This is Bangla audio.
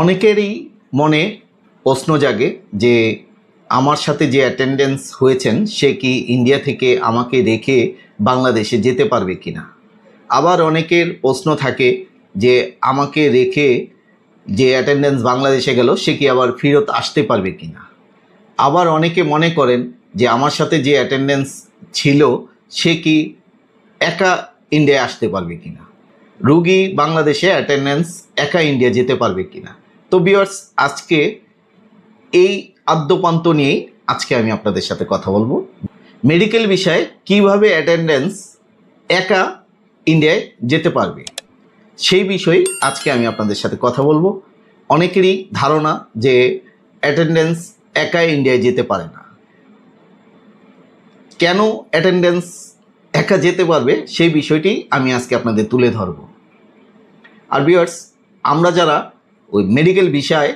অনেকেরই মনে প্রশ্ন জাগে যে আমার সাথে যে অ্যাটেন্ডেন্স হয়েছেন, সে কি ইন্ডিয়া থেকে আমাকে রেখে বাংলাদেশে যেতে পারবে কিনা? আবার অনেকের প্রশ্ন থাকে যে আমাকে রেখে যে অ্যাটেন্ডেন্স বাংলাদেশে গেল, সে কি আবার ফেরত আসতে পারবে কিনা? আবার অনেকে মনে করেন যে আমার সাথে যে অ্যাটেন্ডেন্স ছিল, সে কি একা ইন্ডিয়ায় আসতে পারবে কিনা? রুগী বাংলাদেশে অ্যাটেন্ডেন্স একা ইন্ডিয়া যেতে পারবে কিনা? তো বিয়ার্স আজকে এই আদ্যপান্ত নিয়েই আজকে আমি আপনাদের সাথে কথা বলব। মেডিকেল বিষয়ে কীভাবে অ্যাটেন্ডেন্স একা ইন্ডিয়ায় যেতে পারবে, সেই বিষয়ে আজকে আমি আপনাদের সাথে কথা বলব। অনেকেরই ধারণা যে অ্যাটেন্ডেন্স একা ইন্ডিয়ায় যেতে পারে না। কেন অ্যাটেন্ডেন্স একা যেতে পারবে, সেই বিষয়টি আমি আজকে আপনাদের তুলে ধরব। আর বিয়ার্স আমরা যারা ওই মেডিকেল বিষয়ে